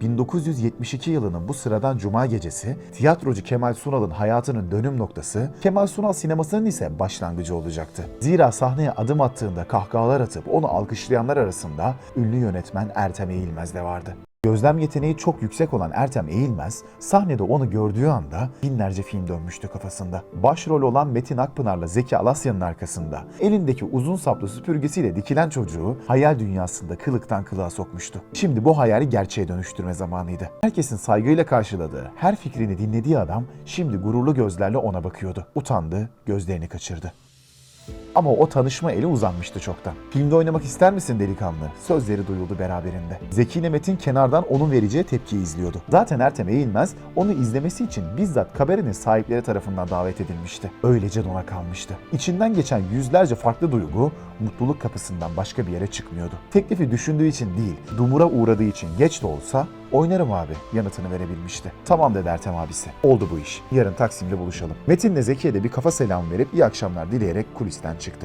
1972 yılının bu sıradan cuma gecesi tiyatrocu Kemal Sunal'ın hayatının dönüm noktası, Kemal Sunal sinemasının ise başlangıcı olacaktı. Zira sahneye adım attığında kahkahalar atıp onu alkışlayanlar arasında ünlü yönetmen Ertem Eğilmez de vardı. Gözlem yeteneği çok yüksek olan Ertem Eğilmez, sahnede onu gördüğü anda binlerce film dönmüştü kafasında. Başrol olan Metin Akpınar'la Zeki Alasya'nın arkasında elindeki uzun saplı süpürgesiyle dikilen çocuğu hayal dünyasında kılıktan kılığa sokmuştu. Şimdi bu hayali gerçeğe dönüştürme zamanıydı. Herkesin saygıyla karşıladığı, her fikrini dinlediği adam şimdi gururlu gözlerle ona bakıyordu. Utandı, gözlerini kaçırdı. Ama o tanışma eli uzanmıştı çoktan. Filmde oynamak ister misin delikanlı? Sözleri duyuldu beraberinde. Zeki ile Metin kenardan onun vereceği tepkiyi izliyordu. Zaten Ertem Eğilmez onu izlemesi için bizzat kabarenin sahipleri tarafından davet edilmişti. Öylece dona kalmıştı. İçinden geçen yüzlerce farklı duygu mutluluk kapısından başka bir yere çıkmıyordu. Teklifi düşündüğü için değil, dumura uğradığı için geç de olsa oynarım abi yanıtını verebilmişti. Tamam dedi Ertem abisi. Oldu bu iş. Yarın Taksim'de buluşalım. Metin'le Zeki'ye de bir kafa selam verip iyi akşamlar dileyerek kulisten çıktı.